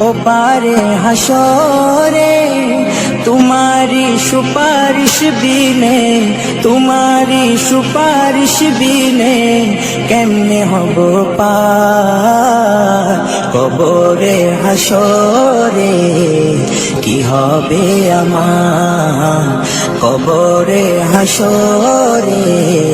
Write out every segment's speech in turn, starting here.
ও পারে হাসরে তোমারি সুপারিশ বিনে তোমারি সুপারিশ বিনে কেমনে হব পা? কবরে হাসরে, কি হবে আমার? কবরে হাসরে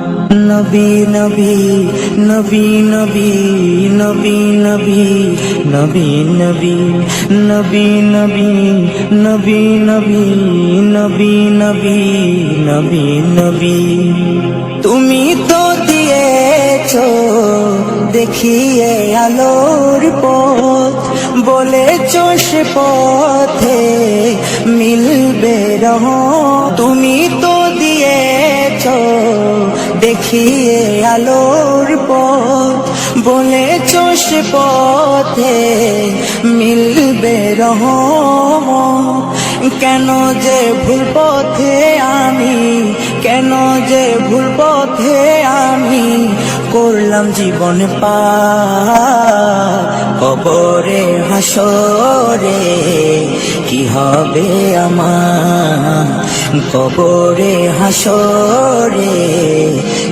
নবী নবী নবী নবী নবী নবী নবী নবী নবী নবী নবী নবী নবী নবী নবী নবী তুমি তো দিয়েছ দেখিয়ে আলোর পথ বলেছ সে পথে মিলবে রহ তুমি তো দিয়েছ দেখিয়ে আলোর পথ বলে সে পথে মিলবে রহ কেন যে ভুল পথে আমি, কেন যে ভুল পথে আমি করলাম জীবন পা কবরে, হাসরে কি হবে আমার? কবরে, হাসরে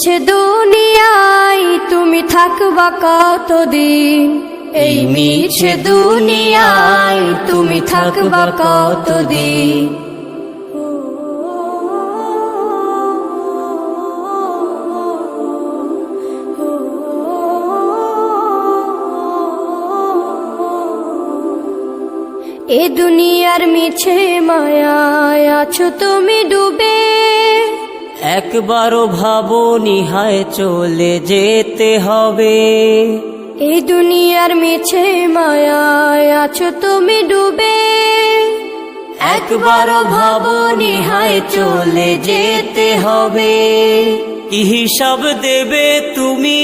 মিছে দুনিয়ায় তুমি থাকবা কতদিন? এই মিছে দুনিয়ায় তুমি থাকবা কতদিন? এ দুনিয়ার মিছে মায়ায় আছো তুমি ডুবে একবারও ভাবো নিহায় চলে যেতে হবে। এই দুনিয়ার মিছে মায়ায় আছো তুমি ডুবে। একবারও ভাবো নিহায় চলে যেতে হবে। কি হিসাব দেবে তুমি?